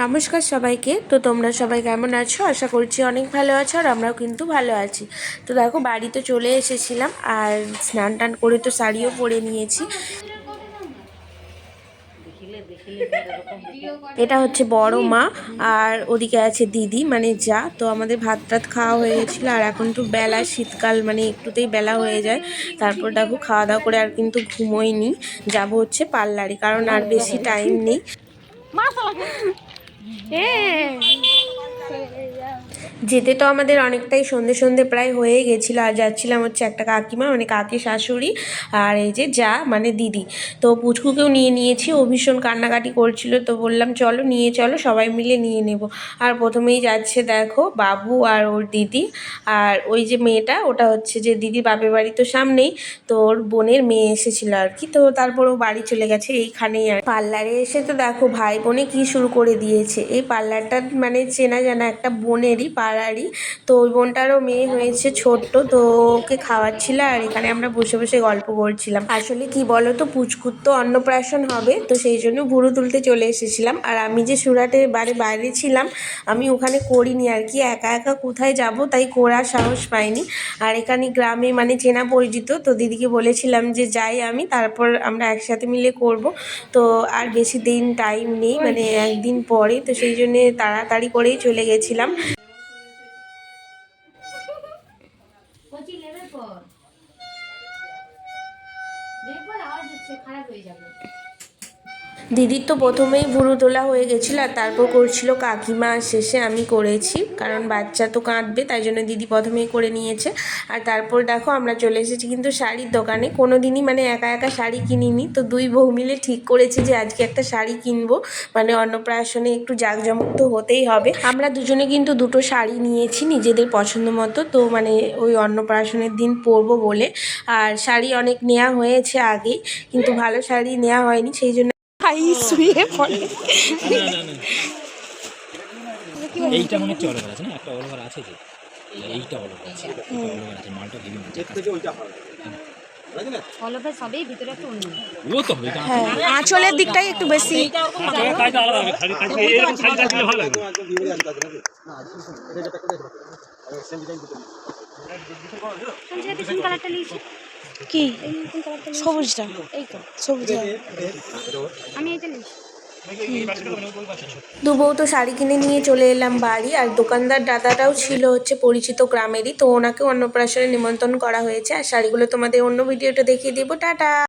নমস্কার সবাইকে। তো তোমরা সবাই কেমন আছো? আশা করছি অনেক ভালো আছো আর আমরাও কিন্তু ভালো আছি। তো দেখো, বাড়িতে চলে এসেছিলাম আর স্নান টান করে তো শাড়িও পরে নিয়েছি। এটা হচ্ছে বড় মা আর ওদিকে আছে দিদি মানে যা। তো আমাদের ভাত টাত খাওয়া হয়ে গেছিল আর এখন তো বেলা, শীতকাল মানে একটুতেই বেলা হয়ে যায়। তারপর দেখো, খাওয়া দাওয়া করে আর কিন্তু ঘুমোইনি। যাব হচ্ছে পার্লারে, কারণ আর বেশি টাইম নেই। 耶 যেতে তো আমাদের অনেকটাই সন্ধে সন্ধে প্রায় হয়ে গেছিল। আর যাচ্ছিলাম হচ্ছে একটা কাকিমা মানে কাকি শাশুড়ি আর এই যে যা মানে দিদি। তো পুচকুকেও নিয়ে নিয়েছি, ও ভীষণ কান্নাকাটি করছিল। তো বললাম, চলো নিয়ে, চলো সবাই মিলে নিয়ে নেব। আর প্রথমেই যাচ্ছে দেখো বাবু আর ওর দিদি। আর ওই যে মেয়েটা, ওটা হচ্ছে যে দিদি বাপের বাড়ি তো সামনেই। তো ওর বোনের মেয়ে এসেছিল আর কি। তো তারপর ও বাড়ি চলে গেছে এইখানেই আর পার্লারে এসে তো দেখো ভাই বোনে কি শুরু করে দিয়েছে। এই পার্লারটা মানে চেনা জানা একটা বোনেরই পাড়ারই। তো ওই বোনটারও মেয়ে হয়েছে ছোট্ট, তো ওকে খাওয়াচ্ছিল আর এখানে আমরা বসে বসে গল্প করছিলাম। আসলে কি বলো তো পুচকুর তো অন্নপ্রাশন হবে, তো সেই জন্য ভুরু তুলতে চলে এসেছিলাম। আর আমি যে সুরাটের বাড়ি, বাইরে ছিলাম, আমি ওখানে করিনি আর কি, একা একা কোথায় যাব তাই করার সাহস পাইনি। আর এখানে গ্রামে মানে চেনা পরিচিত, তো দিদিকে বলেছিলাম যে যাই আমি, তারপর আমরা একসাথে মিলে করব। তো আর বেশি দিন টাইম নেই মানে একদিন পরে, তো সেই জন্যে তাড়াতাড়ি করেই চলে গেছিলাম। হচ্ছে খারাপ হয়ে যাবে। দিদির তো প্রথমেই ভুরু তোলা হয়ে গেছিল আর তারপর করছিল কাকিমা। শেষে আমি করেছি, কারণ বাচ্চা তো কাঁদবে, তাই জন্য দিদি প্রথমেই করে নিয়েছে। আর তারপর দেখো আমরা চলে এসেছি কিন্তু শাড়ির দোকানে। কোনো দিনই মানে একা একা শাড়ি কিনিনি, তো দুই বউ মিলে ঠিক করেছি যে আজকে একটা শাড়ি কিনবো। মানে অন্নপ্রাশনে একটু জাঁকজমক তো হতেই হবে। আমরা দুজনে কিন্তু দুটো শাড়ি নিয়েছি নিজেদের পছন্দ মতো, তো মানে ওই অন্নপ্রাশনের দিন পরবো বলে। আর শাড়ি অনেক নেওয়া হয়েছে আগেই, কিন্তু ভালো শাড়ি নেওয়া হয়নি, সেই জন্য ভাই শুয়ে পড়ে। এইটা মনে হচ্ছে অলওভার আছে না? একটা অলওভার আছে যে। এইটা অলওভার আছে। অলওভার আছে মালটা হেভি হচ্ছে ফলবে সবেই ভিতরে একটা অন্য। ও তো হবে হ্যাঁ আঁচলের দিকটাই একটু বেশি। কালারটা নিয়েছি কি? সবুজটা। তো সবুজটা আমি এটা নিয়েছি দু বউ তো শাড়ি কিনে নিয়ে চলে এলাম বাড়ি আর দোকানদার দাদাটাও ছিল হচ্ছে পরিচিত গ্রামেরই তো ওনাকে অন্নপ্রাশনে নিমন্ত্রণ করা হয়েছে আর শাড়িগুলো তোমাদের অন্য ভিডিওটা দেখিয়ে দিবো। টাটা!